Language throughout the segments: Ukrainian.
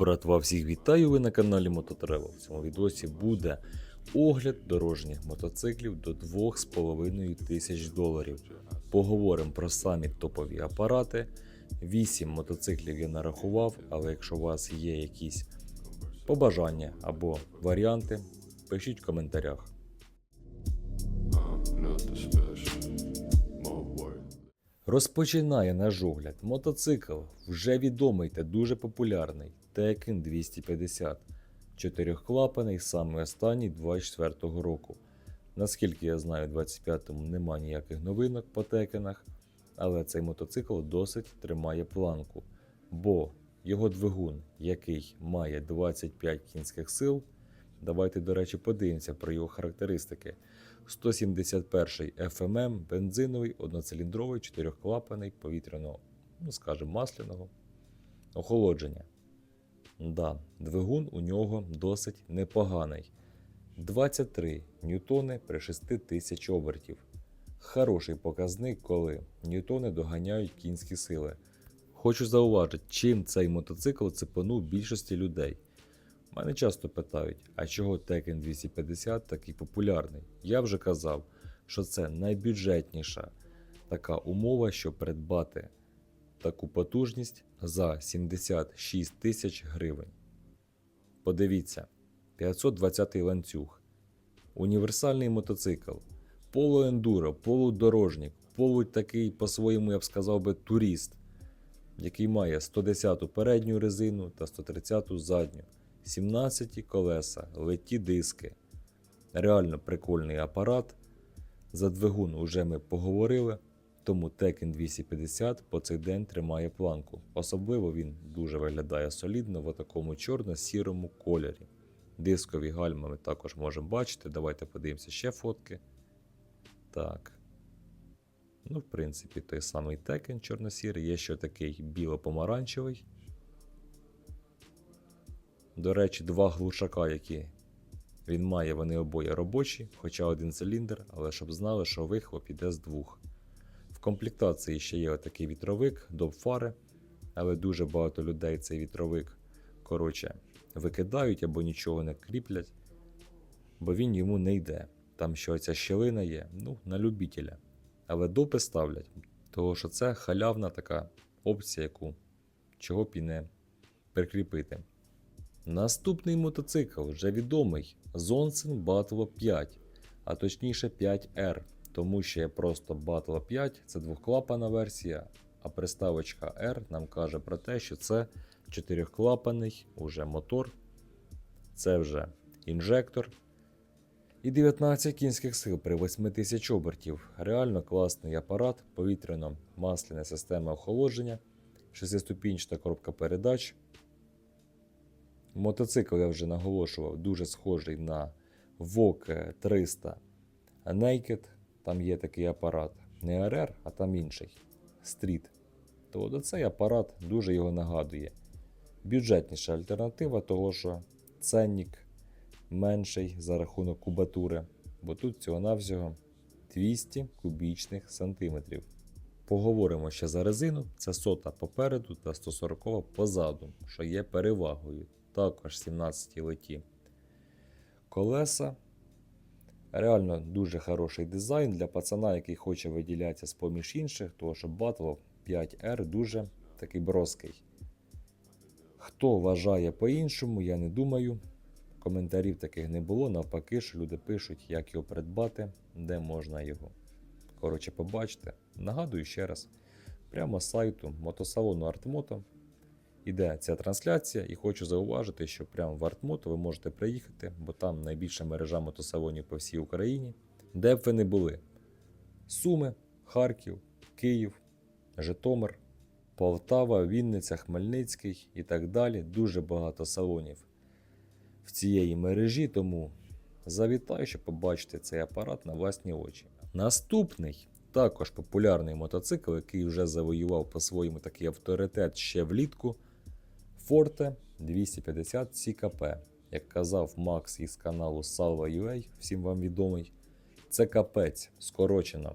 Братва, всіх вітаю! Ви на каналі Мототревел. В цьому відосі буде огляд дорожніх мотоциклів до 2,5 тисяч доларів. Поговоримо про самі топові апарати. 8 мотоциклів я нарахував, але якщо у вас є якісь побажання або варіанти, пишіть в коментарях. Розпочинає наш огляд мотоцикл, вже відомий та дуже популярний Tekken 250. Чотирьохклапаний, саме останній 24-го року. Наскільки я знаю, в 25-му нема ніяких новинок по текенах, але цей мотоцикл досить тримає планку, бо його двигун, який має 25 кінських сил, давайте, до речі, подивимося про його характеристики. 171 FMM, бензиновий, одноциліндровий, чотирьохклапаний, повітряного, ну скажімо, масляного охолодження. Да, двигун у нього досить непоганий. 23 ньютони при 6000 обертів. Хороший показник, коли ньютони доганяють кінські сили. Хочу зауважити, чим цей мотоцикл цепанув більшості людей. Мене часто питають, а чого Tekken 250 такий популярний? Я вже казав, що це найбюджетніша така умова, щоб придбати таку потужність за 76 тисяч гривень. Подивіться, 520 ланцюг, універсальний мотоцикл, полуендуро, полудорожник, полу такий по-своєму, я б сказав би, турист, який має 110 ту передню резину та 130 задню. 17 колеса, леті диски. Реально прикольний апарат. За двигун уже ми поговорили, тому Tekken 250 по цей день тримає планку. Особливо він дуже виглядає солідно в такому чорно-сірому кольорі. Дискові гальма ми також можемо бачити. Давайте подивимося ще фотки. Так. Ну, в принципі, той самий Tekken чорно-сірий. Є ще такий біло-помаранчевий. До речі, два глушака, які він має, вони обоє робочі, хоча один циліндр, але щоб знали, що вихлоп іде з двох. Комплектації ще є отакий вітровик, доп фари, але дуже багато людей цей вітровик коротше, викидають або нічого не кріплять, бо він йому не йде. Там ще оця щелина є, ну, на любителя. Але допи ставлять, того що це халявна така опція, яку чого б і не прикріпити. Наступний мотоцикл вже відомий Zonsen Battle 5, а точніше 5R, тому що є просто Battle 5 це двохклапана версія, а приставочка R нам каже про те, що це чотирьохклапаний уже мотор, це вже інжектор. І 19 кінських сил при 8000 обертів. Реально класний апарат, повітряно-масляна система охолодження, 6-ступінчата коробка передач. Мотоцикл я вже наголошував, дуже схожий на VOK 300 Naked. Там є такий апарат. Не RR, а там інший Street. То цей апарат дуже його нагадує. Бюджетніша альтернатива, того що ценник менший за рахунок кубатури, бо тут всього-навсього 200 кубічних сантиметрів. Поговоримо ще за резину. Це сота попереду та 140 позаду, що є перевагою також 17 леті. Колеса. Реально дуже хороший дизайн для пацана, який хоче виділятися з поміж інших, тому що Battle 5R дуже такий броский. Хто вважає по-іншому, я не думаю. Коментарів таких не було. Навпаки, що люди пишуть, як його придбати, де можна його. Коротше, побачите. Нагадую ще раз: прямо з сайту мотосалону Артмото іде ця трансляція, і хочу зауважити, що прямо в Артмото ви можете приїхати, бо там найбільша мережа мотосалонів по всій Україні, де б ви не були: Суми, Харків, Київ, Житомир, Полтава, Вінниця, Хмельницький і так далі. Дуже багато салонів в цієї мережі, тому завітаю, щоб побачити цей апарат на власні очі. Наступний. Також популярний мотоцикл, який вже завоював по-своєму такий авторитет ще влітку. Forte 250 CKP. Як казав Макс із каналу Salva.ua, всім вам відомий, це капець скорочено.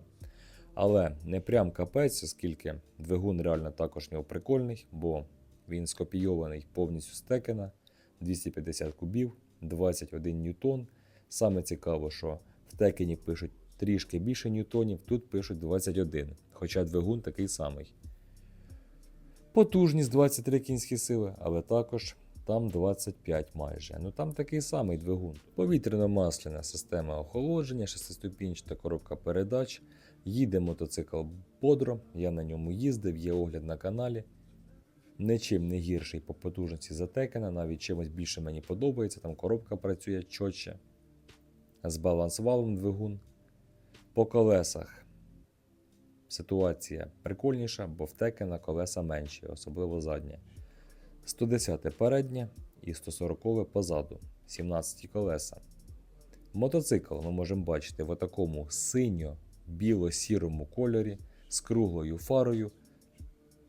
Але не прям капець, оскільки двигун реально також нього прикольний, бо Він скопійований повністю з текена, 250 кубів, 21 ньютон. Саме цікаво, що в текені пишуть трішки більше ньютонів, тут пишуть 21, хоча двигун такий самий. Потужність 23 кінські сили, але також там 25 майже. Ну там такий самий двигун. Повітряно-масляна система охолодження, шестиступінчата коробка передач. Їде мотоцикл бодро, я на ньому їздив, є огляд на каналі. Нічим не гірший по потужності за Текена, навіть чимось більше мені подобається, там коробка працює чотче. З балансвалом двигун. По колесах ситуація прикольніша, бо в Текена колеса менші, особливо заднє. 110 переднє і 140 позаду, 17 колеса. Мотоцикл ми можемо бачити в такому синьо-біло-сірому кольорі з круглою фарою.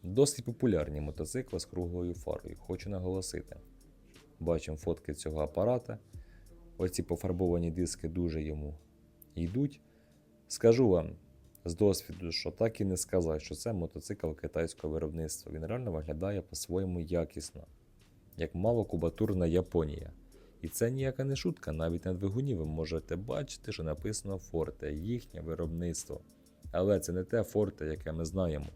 Досить популярні мотоцикли з круглою фарою, хочу наголосити. Бачимо фотки цього апарата. Оці пофарбовані диски дуже йому йдуть. Скажу вам з досвіду, що так і не сказати, що це мотоцикл китайського виробництва. Він реально виглядає по-своєму якісно, як малокубатурна Японія. І це ніяка не шутка, навіть на двигуні ви можете бачити, що написано Форте, їхнє виробництво. Але це не те Форте, яке ми знаємо.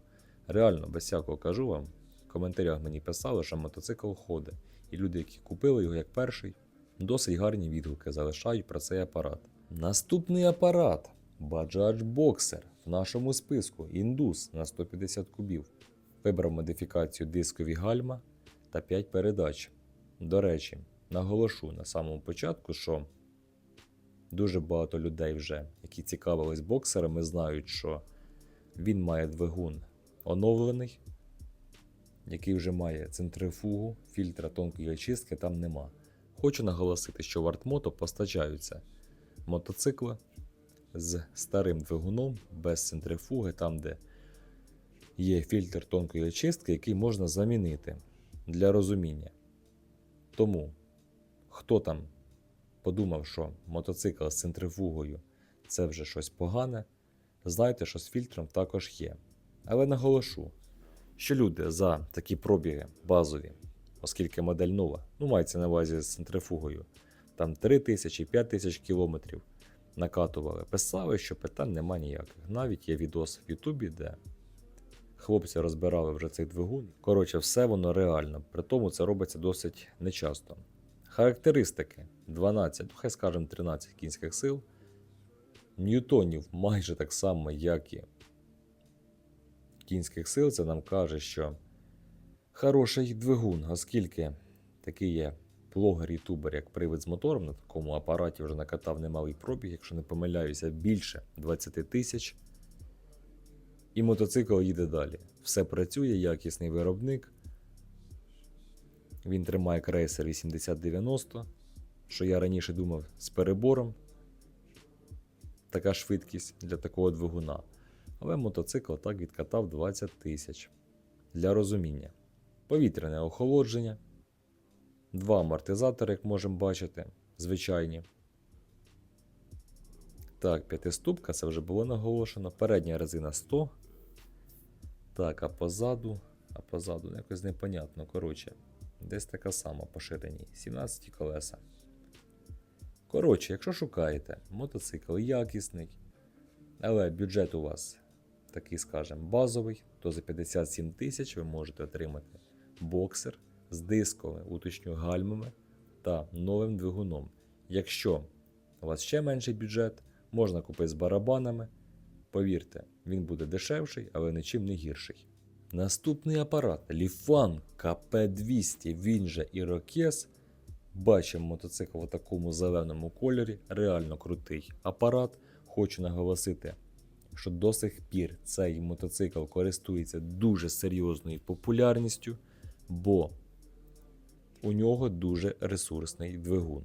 Реально, без всякого кажу вам, в коментарях мені писали, що мотоцикл ходить, і люди, які купили його як перший, досить гарні відгуки залишають про цей апарат. Наступний апарат Bajaj Boxer нашому списку індус на 150 кубів. Вибрав модифікацію дискові гальма та 5 передач. До речі, наголошу на самому початку, що дуже багато людей вже, які цікавились боксерами, знають, що він має двигун оновлений, який вже має центрифугу, фільтра тонкої очистки там нема. Хочу наголосити, що в Артмото постачаються мотоцикли з старим двигуном без центрифуги, там, де є фільтр тонкої очистки, який можна замінити для розуміння. Тому, хто там подумав, що мотоцикл з центрифугою це вже щось погане, знайте, що з фільтром також є. Але наголошу, що люди за такі пробіги базові, оскільки модель нова, ну мається на увазі з центрифугою, там 3000 5000 кілометрів накатували, писали, що питань нема ніяких. Навіть є відос в Ютубі, де хлопці розбирали вже цей двигун. Коротше, все воно реально, при тому це робиться досить нечасто. Характеристики 12, ну хай скажемо 13 кінських сил, ньютонів майже так само, як і кінських сил, це нам каже, що хороший двигун, оскільки такий є блогер-ютубер, як привид з мотором, на такому апараті вже накатав немалий пробіг, якщо не помиляюся, більше 20 тисяч. І мотоцикл їде далі. Все працює, якісний виробник. Він тримає крейсер 8090, що я раніше думав з перебором. Така швидкість для такого двигуна. Але мотоцикл так відкатав 20 тисяч. Для розуміння. Повітряне охолодження. Два амортизатори, як можемо бачити, звичайні. Так, п'ятиступка, це вже було наголошено. Передня резина 100. Так, а позаду. А позаду якось непонятно. Коротше, десь така сама по ширині. 17 колеса. Коротше, якщо шукаєте, мотоцикл якісний, але бюджет у вас такий, скажімо, базовий, то за 57 тисяч ви можете отримати боксер з дисковими, уточню, гальмами та новим двигуном. Якщо у вас ще менший бюджет, можна купити з барабанами. Повірте, він буде дешевший, але нічим не гірший. Наступний апарат Lifan KP200, він же Irokез. Бачимо мотоцикл у такому зеленому кольорі, реально крутий апарат. Хочу наголосити, що до сих пір цей мотоцикл користується дуже серйозною популярністю, бо у нього дуже ресурсний двигун.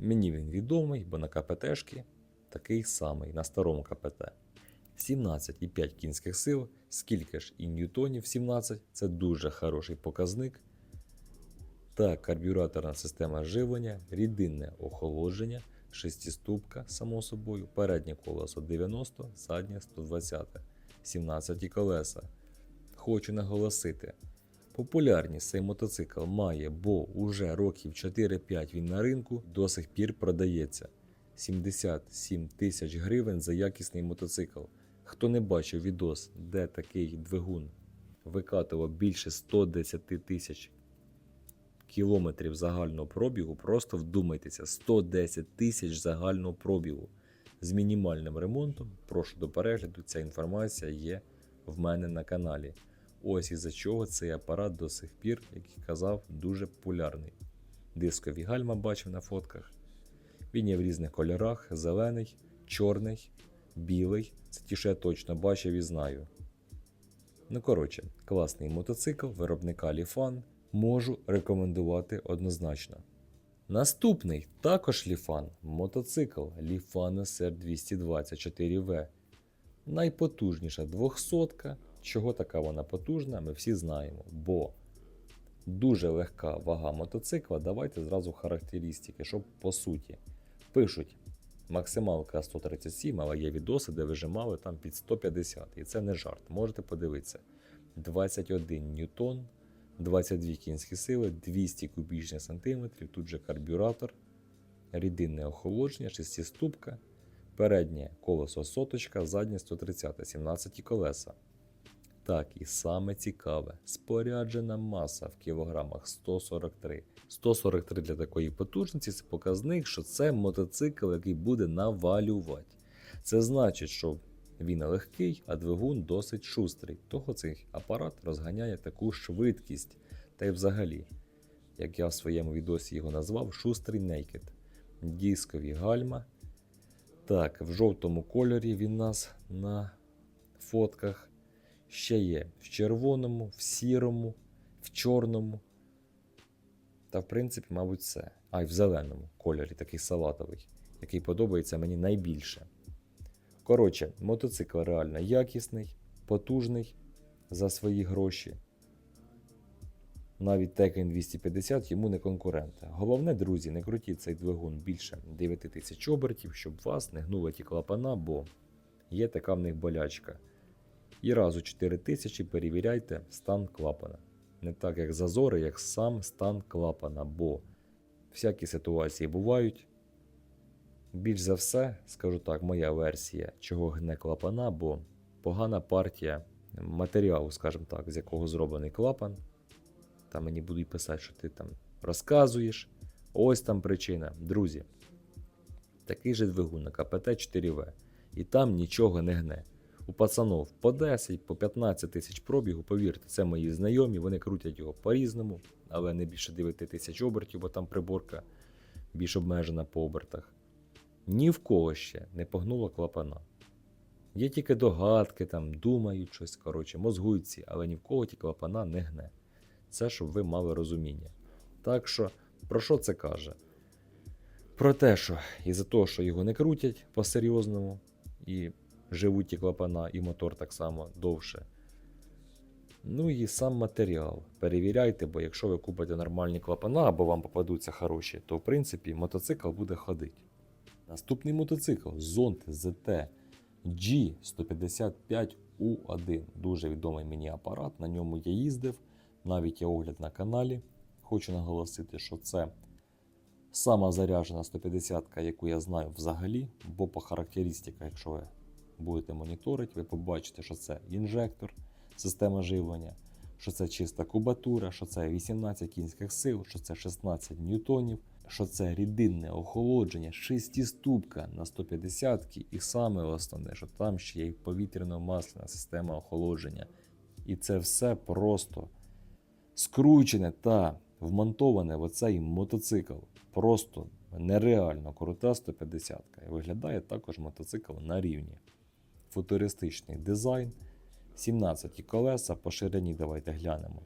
Мені він відомий, бо на КПТшки такий самий на старому КПТ. 17,5 кінських сил, скільки ж і ньютонів 17 це дуже хороший показник. Та карбюраторна система живлення, рідинне охолодження, шестиступка, само собою, переднє колесо 90, заднє 120, 17 колеса. Хочу наголосити, Популярність цей мотоцикл має, бо уже років 4-5 він на ринку до сих пір продається. 77 тисяч гривень за якісний мотоцикл. Хто не бачив відос, де такий двигун викатував більше 110 тисяч кілометрів загального пробігу, просто вдумайтеся, 110 тисяч загального пробігу з мінімальним ремонтом. Прошу до перегляду, ця інформація є в мене на каналі. Ось із-за чого цей апарат до сих пір, як і казав, дуже популярний. Дискові гальма бачив на фотках. Він є в різних кольорах: зелений, чорний, білий. Це ті, що я точно бачив і знаю. Ну, коротше, класний мотоцикл виробника Ліфан можу рекомендувати однозначно. Наступний також Ліфан мотоцикл Ліфан SR 224V. Найпотужніша 200. Чого така вона потужна, ми всі знаємо. Бо дуже легка вага мотоцикла. Давайте зразу характеристики, щоб по суті. Пишуть максималка 137, але є відоси, де вижимали там під 150. І це не жарт. Можете подивитися. 21 ньютон, 22 кінські сили, 200 кубічних сантиметрів. Тут же карбюратор, рідинне охолодження, шестиступка, переднє колесо соточка, заднє 130, 17 колеса. Так, і саме цікаве, споряджена маса в кілограмах 143. 143 для такої потужності це показник, що це мотоцикл, який буде навалювати. Це значить, що він легкий, а двигун досить шустрий. Того цей апарат розганяє таку швидкість. Та й взагалі, як я в своєму відосі його назвав, шустрий Naked. Дискові гальма. Так, в жовтому кольорі він нас на фотках. Ще є в червоному, в сірому, в чорному. Та, в принципі, мабуть, все. А й в зеленому кольорі, такий салатовий, який подобається мені найбільше. Коротше, мотоцикл реально якісний, потужний за свої гроші. Навіть Tekken 250 йому не конкурент. Головне, друзі, не крутіть цей двигун більше 9000 обертів, щоб вас не гнули ті клапана, бо є така в них болячка. І разу 4000 перевіряйте стан клапана. Не так як зазори, як сам стан клапана, бо всякі ситуації бувають. Більш за все, скажу так, моя версія, чого гне клапана, бо погана партія матеріалу, скажімо так, з якого зроблений клапан. Там мені будуть писати, що ти там розказуєш. Ось там причина. Друзі, такий же двигун на КПТ-4В. І там нічого не гне. У пацанов по 10, по 15 тисяч пробігу, повірте, це мої знайомі, вони крутять його по-різному, але не більше 9 тисяч обертів, бо там приборка більш обмежена по обертах. Ні в кого ще не погнуло клапана. Є тільки догадки, там, думають щось, коротше, мозгуються, але ні в кого ті клапана не гне. Це щоб ви мали розуміння. Так що, про що це каже? Про те, що із-за того, що його не крутять по-серйозному, і живуть ті клапана, і мотор так само довше. Ну і сам матеріал. Перевіряйте, бо якщо ви купите нормальні клапана або вам попадуться хороші, то в принципі мотоцикл буде ходити. Наступний мотоцикл Zond ZT G155U1. Дуже відомий мені апарат. На ньому я їздив. Навіть є огляд на каналі. Хочу наголосити, що це сама заряджена 150-ка, яку я знаю взагалі, бо по характеристиках, якщо ви будете моніторити, ви побачите, що це інжектор, система живлення, що це чиста кубатура, що це 18 кінських сил, що це 16 ньютонів, що це рідинне охолодження, шестиступка на 150 і саме основне, що там ще є повітряно-масляна система охолодження. І це все просто скручене та вмонтоване в оцей мотоцикл. Просто нереально крута 150 І виглядає також мотоцикл на рівні. Футуристичний дизайн, 17 колеса, по ширині давайте глянемо.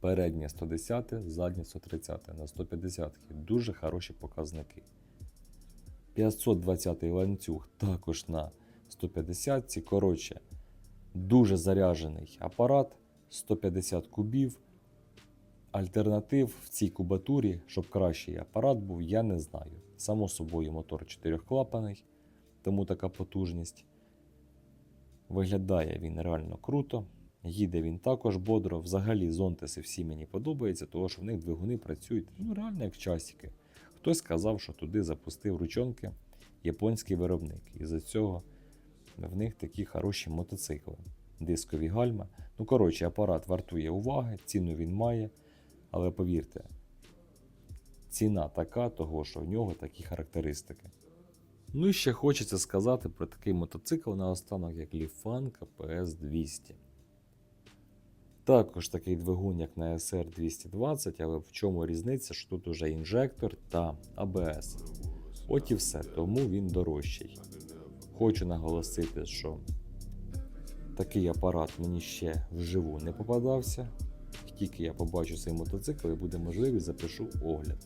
Переднє 110, заднє 130 на 150 дуже хороші показники. 520 ланцюг також на 150. Коротше, дуже заряджений апарат, 150 кубів. Альтернатив в цій кубатурі, щоб кращий апарат був, я не знаю. Само собою, мотор 4-клапаний, тому така потужність. Виглядає він реально круто. Їде він також бодро. Взагалі зонтеси всі мені подобаються, тому що в них двигуни працюють ну, реально як часики. Хтось сказав, що туди запустив ручонки японський виробник. І за цього в них такі хороші мотоцикли. Дискові гальма. Ну, коротше, апарат вартує уваги, ціну він має. Але повірте, ціна така, того, що в нього такі характеристики. Ну і ще хочеться сказати про такий мотоцикл наостанок, як Ліфанка PS 200. Також такий двигун, як на SR 220, але в чому різниця, що тут уже інжектор та ABS. От і все, тому він дорожчий. Хочу наголосити, що такий апарат мені ще вживу не попадався. Тільки я побачу цей мотоцикл і буде можливість, запишу огляд.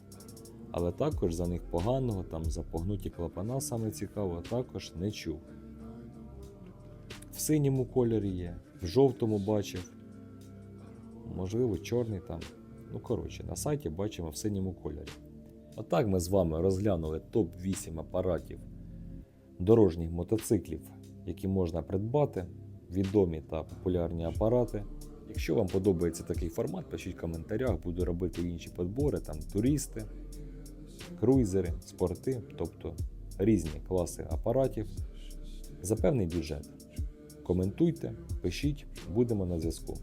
Але також за них поганого, там за погнуті клапана саме цікаво, також не чув. В синьому кольорі є, в жовтому бачив, можливо, чорний там. Ну, коротше, на сайті бачимо в синьому кольорі. Отак ми з вами розглянули топ-8 апаратів дорожніх мотоциклів, які можна придбати, відомі та популярні апарати. Якщо вам подобається такий формат, пишіть в коментарях, буду робити інші подбори, там туристи, круїзери, спорти, тобто різні класи апаратів за певний бюджет. Коментуйте, пишіть, будемо на зв'язку.